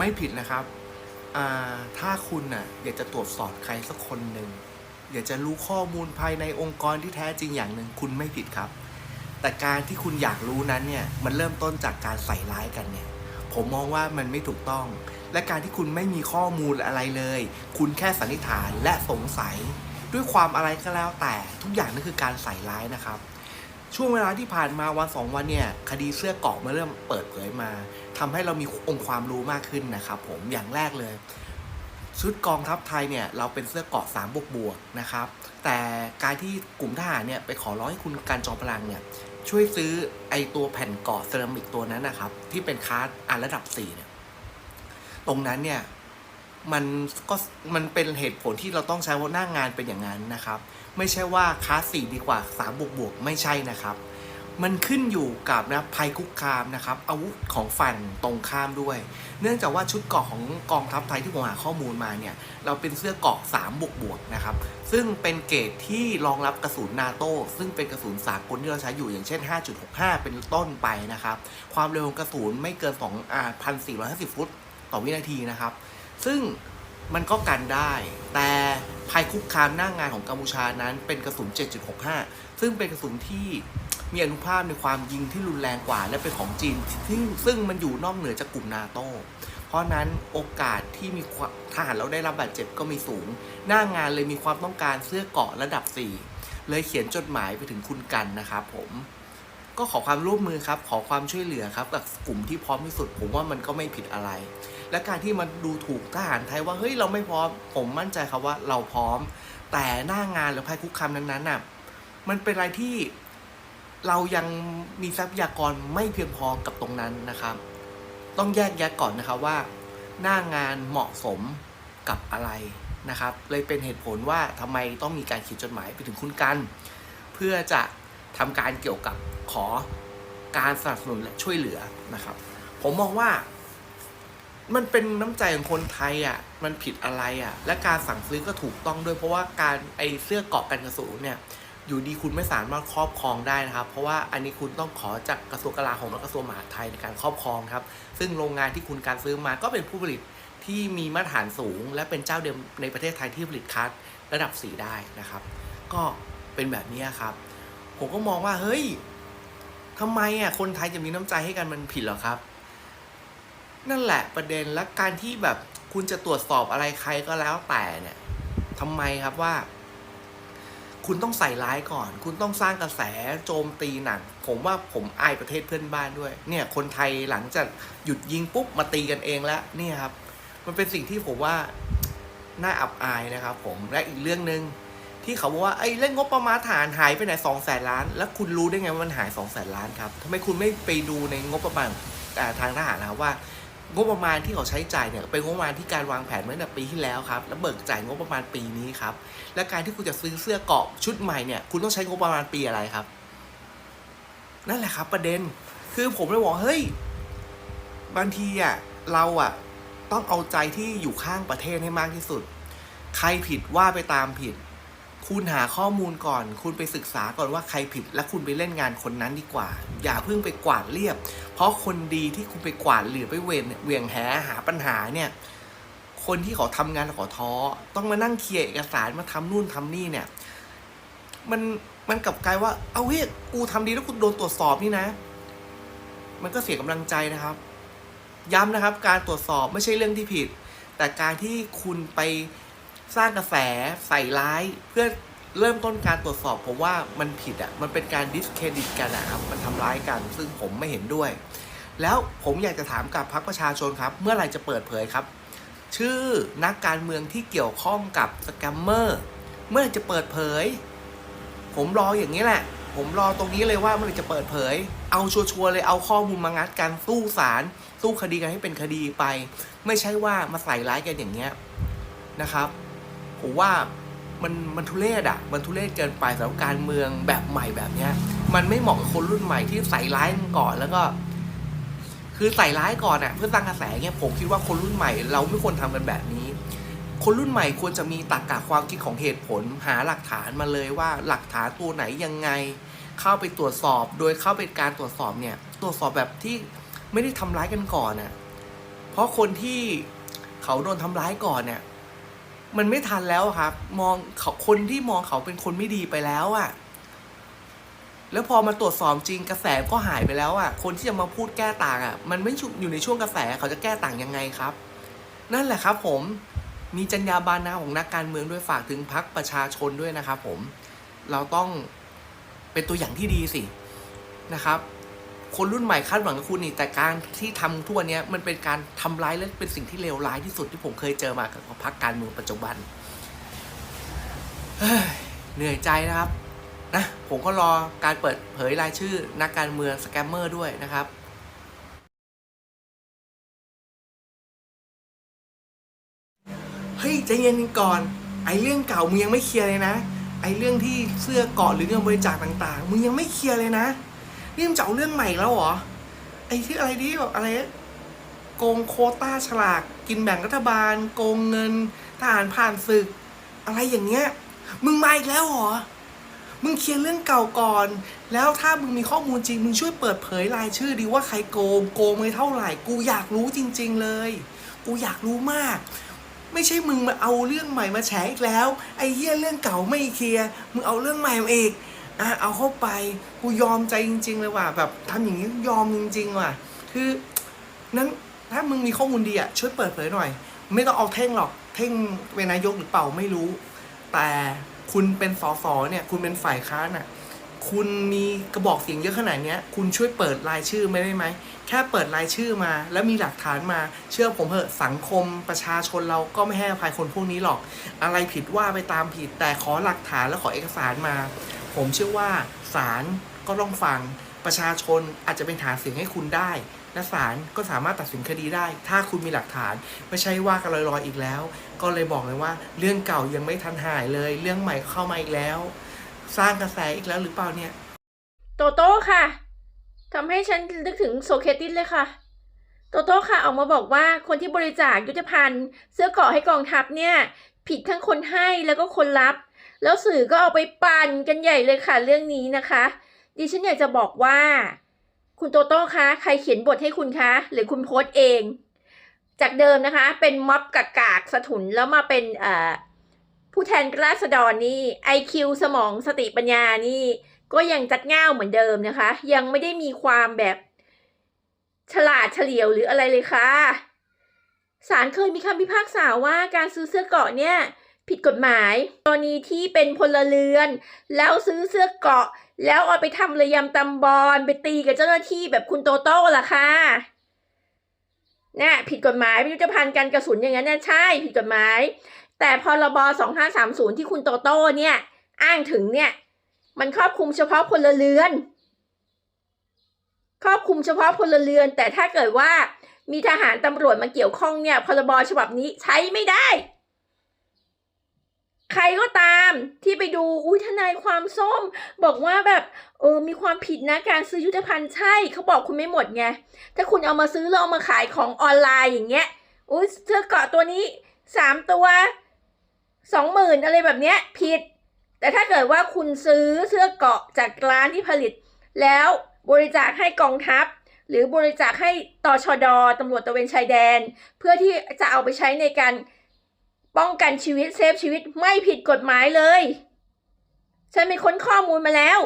ไม่ผิดนะครับ ถ้าคุณน่ะอยากจะตรวจสอบใครสักคนหนึ่งอยากจะรู้ข้อมูลภายในองค์กรที่แท้จริงอย่างหนึ่งคุณไม่ผิดครับ แต่การที่คุณอยากรู้นั้นเนี่ยมันเริ่มต้นจากการใส่ร้ายกันเนี่ยผมมองว่ามันไม่ถูกต้อง และการที่คุณไม่มีข้อมูลอะไรเลย คุณแค่สันนิษฐานและสงสัย ด้วยความอะไรก็แล้วแต่ทุกอย่างนั่นคือการใส่ร้ายนะครับ ช่วงเวลาที่ผ่านมาวันสองวันเนี่ยคดีเสื้อเกาะมาเริ่มเปิดเผยมาทำให้เรามีองค์ความรู้มากขึ้นนะครับผมอย่างแรกเลย ชุดกองทัพไทยเนี่ยเราเป็นเสื้อเกาะสามบวกบวกนะครับ แต่การที่กลุ่มทหารเนี่ยไปขอร้องให้คุณการจอมพลังเนี่ยช่วยซื้อไอตัวแผ่นเกาะเซรามิกตัวนั้นนะครับ ที่เป็นคาร์ดอ่านระดับ4เนี่ยตรงนั้นเนี่ย มันก็มันเป็นเหตุผลที่เราต้องใช้ว่าหน้างานเป็นอย่างนั้นนะครับ ไม่ใช่ว่าคลาสสี่ดีกว่า3บวกบวกไม่ใช่นะครับ มันขึ้นอยู่กับนะภัยคุกคามนะครับ อาวุธของฝั่งตรงข้ามด้วย เนื่องจากว่าชุดเกราะของกองทัพไทยที่ผมหาข้อมูลมาเนี่ย เราเป็นเสื้อเกราะ3บวกบวกนะครับ ซึ่งเป็นเกรดที่รองรับกระสุนนาโต้ซึ่งเป็นกระสุนสากลที่เราใช้อยู่อย่างเช่น 5.65 เป็นต้นไปนะครับ ความเร็วของกระสุนไม่เกิน2อ่า1,450 ฟุตต่อวินาทีนะครับ ซึ่งมันก็กันได้ แต่ภัยคุกคามหน้างงานของกัมพูชานั้นเป็นกระสุน 7.65 ซึ่งเป็นกระสุนที่มีอนุภาพในความยิงที่รุนแรงกว่า และเป็นของจีนซึ่งซึ่งมันอยู่นอกเหนือจากกลุ่มนาโต้เพราะนั้นโอกาสที่มีทหารเราได้รับบาดเจ็บก็มีสูง หน้างานเลยมีความต้องการเสื้อเกาะระดับ 4 เลยเขียนจดหมายไปถึงคุณกันนะครับผม ก็ขอความร่วมมือครับ ขอความช่วยเหลือครับกับกลุ่มที่พร้อมที่สุด ผมว่ามันก็ไม่ผิดอะไร และการที่มันดูถูกทหารไทยว่าเฮ้ยเราไม่พร้อม ผมมั่นใจครับว่าเราพร้อม แต่หน้างานหรือภัยคุกคามนั้นๆน่ะมันเป็นอะไรที่เรายังมีทรัพยากรไม่เพียงพอกับตรงนั้นนะครับ ต้องแยกแยะก่อนนะครับว่า หน้างานเหมาะสมกับอะไรนะครับ เลยเป็นเหตุผลว่าทำไมต้องมีการเขียนจดหมายไปถึงคุณกัน เพื่อจะ ทำการเกี่ยวกับขอการสนับสนุนและช่วยเหลือนะครับ ผมมองว่า มันเป็นน้ำใจของคนไทยอะ มันผิดอะไรอะ และการสั่งซื้อก็ถูกต้องด้วย เพราะว่าการไอเสื้อเกาะกันกระสุนเนี่ย อยู่ดีคุณไม่สามารถครอบครองได้นะครับ เพราะว่าอันนี้คุณต้องขอจากกระทรวงกลาโหมและกระทรวงมหาดไทยในการครอบครองครับ ซึ่งโรงงานที่คุณการซื้อมาก็เป็นผู้ผลิตที่มีมาตรฐานสูง และเป็นเจ้าเดียวในประเทศไทยที่ผลิตคัสระดับ 4 ได้นะครับ ก็เป็นแบบนี้ครับ ผมก็มองว่าเฮ้ยทำไมอะคนไทยจะมีน้ำใจให้กันมันผิดเหรอครับ นั่นแหละประเด็นและการที่แบบคุณจะตรวจสอบอะไรใครก็แล้วแต่เนี่ยทำไมครับว่า คุณต้องใส่ร้ายก่อน คุณต้องสร้างกระแสโจมตีหนักผมว่าผมอายประเทศเพื่อนบ้านด้วย เนี่ย คนไทยหลังจากหยุดยิงปุ๊บมาตีกันเองแล้วเนี่ยครับ มันเป็นสิ่งที่ผมว่าน่าอับอายนะครับ ผมและอีกเรื่องหนึ่ง ที่เขาบอกว่าไอ้เรื่องงบประมาณฐานหายไปไหนสองแสนล้าน แล้วคุณรู้ได้ไงว่ามันหายสองแสนล้านครับทำไมคุณไม่ไปดูในงบประมาณอ่ทางทหารนะครับว่างบประมาณที่เขาใช้จ่ายเนี่ยเป็นงบประมาณที่การวางแผนเมื่อแต่ปีที่แล้วครับแล้วเบิกจ่ายงบประมาณปีนี้ครับและการที่คุณจะซื้อเสื้อเกาะชุดใหม่เนี่ยคุณต้องใช้งบประมาณปีอะไรครับ นั่นแหละครับ ประเด็นคือผมเลยบอกเฮ้ยบางทีอะเราอะต้องเอาใจที่อยู่ข้างประเทศให้มากที่สุด ใครผิดว่าไปตามผิด คุณหาข้อมูลก่อน คุณไปศึกษาก่อนว่าใครผิด และคุณไปเล่นงานคนนั้นดีกว่า อย่าเพิ่งไปกวาดเรียบ เพราะคนดีที่คุณไปกวาดหรือไปเวนเหวี่ยงแหหาปัญหาเนี่ย คนที่เขาทำงานแล้วขาท้อ ต้องมานั่งเคลียร์เอกสารมาทำนู่นทำนี่เนี่ย มันมันกลับกลายว่า เอาเฮ้ยกูทำดีแล้วกูโดนตรวจสอบนี่นะ มันก็เสียกำลังใจนะครับ ย้ำนะครับ การตรวจสอบไม่ใช่เรื่องที่ผิด แต่การที่คุณไป สร้างกระแสใส่ร้ายเพื่อเริ่มต้นการตรวจสอบผมว่ามันผิดอะ่ะมันเป็นการดิสเครดิตกันนะครับมันทำร้ายกัน ซึ่งผมไม่เห็นด้วย แล้วผมอยากจะถามกับพรรคประชาชนครับ เมื่อไหร่จะเปิดเผยครับ ชื่อนักการเมืองที่เกี่ยวข้องกับสแกมเมอร์เมื่อไหร่จะเปิดเผย ผมรออย่างนี้แหละ ผมรอตรงนี้เลยว่าเมื่อไหร่จะเปิดเผย เอาชัวร์ๆเลยเอาข้อมูลมางัดกันสู้ศาลสู้คดีกันให้เป็นคดีไป ไม่ใช่ว่ามาใส่ร้ายกันอย่างเงี้ยนะครับ ผมว่ามันมันทุเรศอะ มันทุเรศเกินไปสำหรับการเมืองแบบใหม่แบบเนี้ย มันไม่เหมาะกับคนรุ่นใหม่ที่ใส่ร้ายกันก่อนแล้วก็ คือใส่ร้ายก่อนอะ เพื่อสร้างกระแสเงี้ยผมคิดว่าคนรุ่นใหม่ เราไม่ควรทำกันแบบนี้ คนรุ่นใหม่ควรจะมีตรรกะความคิดของเหตุผล หาหลักฐานมาเลยว่าหลักฐานตัวไหนยังไง เข้าไปตรวจสอบ โดยเข้าไปการตรวจสอบเนี่ย ตรวจสอบแบบที่ไม่ได้ทำร้ายกันก่อนอะ เพราะคนที่เขาโดนทำร้ายก่อนเนี่ย มันไม่ทันแล้วครับ มองเขาคนที่มองเขาเป็นคนไม่ดีไปแล้วอะ่ะ แล้วพอมาตรวจสอบจริงกระแสก็หายไปแล้วอะ่ะ คนที่จะมาพูดแก้ต่างอะ่ะ มันไม่อยู่ในช่วงกระแสเขาจะแก้ต่างยังไงครับ นั่นแหละครับ ผมมีจรรยาบรรณนะของนักการเมืองด้วยฝากถึงพรรคประชาชนด้วยนะครับผมเราต้องเป็นตัวอย่างที่ดีสินะครับ คนรุ่นใหม่คาดหวังกับคุณนี่แต่การที่ทำทุกวันเนี้ยมันเป็นการทำร้ายและเป็นสิ่งที่เลวร้ายที่สุดที่ผมเคยเจอมากับพรรคการเมืองปัจจุบันเฮ้ยเหนื่อยใจนะครับนะผมก็รอการเปิดเผยรายชื่อนักการเมืองสแกมเมอร์ด้วยนะครับเฮ้ยใจเย็นก่อน ไอเรื่องเก่ามึงยังไม่เคลียร์เลยนะ ไอเรื่องที่เสื้อเกาะหรือเงินบริจาคต่างๆมึงยังไม่เคลียร์เลยนะ นี่มึงจะเอาเรื่องใหม่แล้วเหรอ ไอ้ที่อะไรที่แบบอะไร โกงโคต้าฉลาก กินแบ่งรัฐบาล โกงเงินทหารผ่านศึก อะไรอย่างเงี้ย มึงมาอีกแล้วเหรอ มึงเคลียร์เรื่องเก่าก่อน แล้วถ้ามึงมีข้อมูลจริง มึงช่วยเปิดเผยรายชื่อดีว่าใครโกง โกงไปเท่าไหร่ กูอยากรู้จริง ๆ เลย กูอยากรู้มากไม่ใช่มึงมาเอาเรื่องใหม่มาแฉอีกแล้ว ไอ้เหี้ยเรื่องเก่าไม่เคลียร์มึงเอาเรื่องใหม่มาอีก อะเอาเข้าไปกูยอมใจจริง ๆ เลยว่ะแบบทำอย่างนี้ยอมจริงๆว่ะ คือนั้นถ้ามึงมีข้อมูลดีอะช่วยเปิดเผยหน่อย ไม่ต้องเอาเท่งหรอกเท่งเป็นนายกหรือเปล่าไม่รู้ แต่คุณเป็นสสเนี่ย คุณเป็นฝ่ายค้านอะคุณมีกระบอกเสียงเยอะขนาดเนี้ยคุณช่วยเปิดรายชื่อไม่ได้ไหม แค่เปิดรายชื่อมา แล้วมีหลักฐานมา เชื่อผมเถอะสังคมประชาชนเราก็ไม่ให้อภัยคนพวกนี้หรอก อะไรผิดว่าไปตามผิด แต่ขอหลักฐานและขอเอกสารมา ผมเชื่อว่าศาลก็ต้องฟังประชาชนอาจจะเป็นฐานเสียงให้คุณได้ และศาลก็สามารถตัดสินคดีได้ ถ้าคุณมีหลักฐานไม่ใช่ว่ากันลอยๆอีกแล้ว ก็เลยบอกเลยว่า เรื่องเก่ายังไม่ทันหายเลย เรื่องใหม่เข้ามาอีกแล้ว สร้างกระแสอีกแล้วหรือเปล่าเนี่ย โตโต้ค่ะทำให้ฉันนึกถึงโซเคติสเลยค่ะ โตโต้ค่ะออกมาบอกว่าคนที่บริจาคยุทธภัณฑ์ เสื้อเกราะให้กองทัพเนี่ย ผิดทั้งคนให้แล้วก็คนรับ แล้วสื่อก็เอาไปปั่นกันใหญ่เลยค่ะเรื่องนี้นะคะ ดิฉันอยากจะบอกว่า คุณโตโต้คะใครเขียนบทให้คุณคะ หรือคุณโพสต์เอง จากเดิมนะคะ เป็นม็อบกากากสถุนแล้วมาเป็นผู้แทนราษฎรนี่ IQ สมองสติปัญญานี่ก็ยังจัดง่าวเหมือนเดิมนะคะ ยังไม่ได้มีความแบบฉลาดเฉลียวหรืออะไรเลยค่ะศาลเคยมีคำพิพากษาว่าการซื้อเสื้อเกาะเนี่ย ผิดกฎหมาย กรณีที่เป็นพลเรือน แล้วซื้อเสื้อเกาะ แล้วเอาไปทำระยำตำบอลไปตีกับเจ้าหน้าที่แบบคุณโตโต้ล่ะค่ะเนี่ยผิดกฎหมายเป็นยุทธภัณฑ์การกระสุนอย่างนั้นนะใช่ผิดกฎหมาย แต่พรบ2530 ที่คุณโตโต้เนี่ย อ้างถึงเนี่ย มันครอบคลุมเฉพาะพลเรือน ครอบคลุมเฉพาะพลเรือน แต่ถ้าเกิดว่ามีทหารตำรวจมาเกี่ยวข้องเนี่ยพรบฉบับนี้ใช้ไม่ได้ ใครก็ตามที่ไปดูอุ้ยทนายความส้ม บอกว่าแบบเออมีความผิดนะการซื้อยุทธภัณฑ์ใช่เขาบอกคุณไม่หมดไงถ้าคุณเอามาซื้อแล้วเอามาขายของออนไลน์อย่างเงี้ยอุ้ยเสื้อเกาะตัวนี้สามตัวสองหมื่นอะไรแบบเนี้ยผิด แต่ถ้าเกิดว่าคุณซื้อเสื้อเกาะจากร้านที่ผลิต แล้วบริจาคให้กองทัพ หรือบริจาคให้ตชดตำรวจตะเวนชายแดน เพื่อที่จะเอาไปใช้ในการ ป้องกันชีวิตเซฟชีวิตไม่ผิดกฎหมายเลย ฉันไปค้นข้อมูลมาแล้ว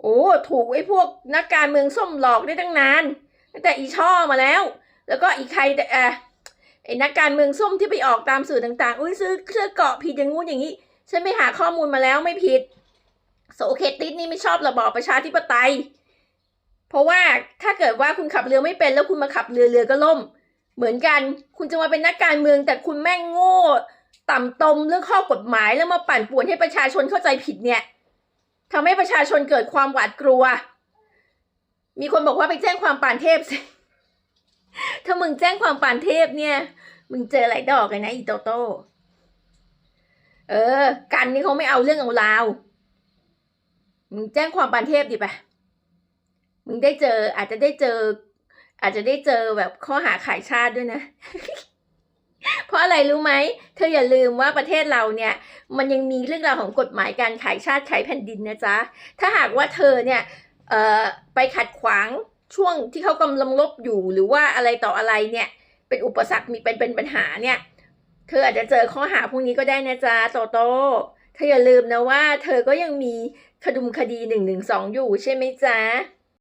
โอ้ ถูกไอ้พวกนักการเมืองส้มหลอกได้ตั้งนานตั้งแต่อีช่อมาแล้ว แล้วก็อีใครแต่เออไอ้นักการเมืองส้มที่ไปออกตามสื่อต่างๆ อุ้ยซื้อเสื้อเกาะผิดอย่างงู้นอย่างนี้ ฉันไปหาข้อมูลมาแล้วไม่ผิด โสเคติสนี่ไม่ชอบระบอบประชาธิปไตย เพราะว่าถ้าเกิดว่าคุณขับเรือไม่เป็นแล้วคุณมาขับเรือเรือก็ล่ม เหมือนกัน คุณจะมาเป็นนักการเมืองแต่คุณแม่งโง่ ต่ำตมเรื่องข้อกฎหมายแล้วมาปั่นป่วนให้ประชาชนเข้าใจผิดเนี่ยทำให้ประชาชนเกิดความหวาดกลัว มีคนบอกว่าไปแจ้งความปานเทพสิ ถ้ามึงแจ้งความปานเทพเนี่ย มึงเจอหลายดอกเลยนะอีโตโต้ เออ กันนี่เขาไม่เอาเรื่องเอาราว มึงแจ้งความปันเทพดิปะมึงได้เจออาจจะได้เจอ อาจจะได้เจอแบบข้อหาขายชาติด้วยนะ เพราะอะไรรู้ไหม เธออย่าลืมว่าประเทศเราเนี่ย มันยังมีเรื่องราวของกฎหมายการขายชาติขายแผ่นดินนะจ๊ะ ถ้าหากว่าเธอเนี่ยเอ่อไปขัดขวางช่วงที่เขากำลังลบอยู่หรือว่าอะไรต่ออะไรเนี่ย เป็นอุปสรรคมีเป็นเป็นปัญหาเนี่ย เธออาจจะเจอข้อหาพวกนี้ก็ได้นะจ๊ะโตโต้เธออย่าลืมนะว่า เธอก็ยังมีคดุมคดีหนึ่งหนึ่งสองอยู่ใช่ไหมจ๊ะ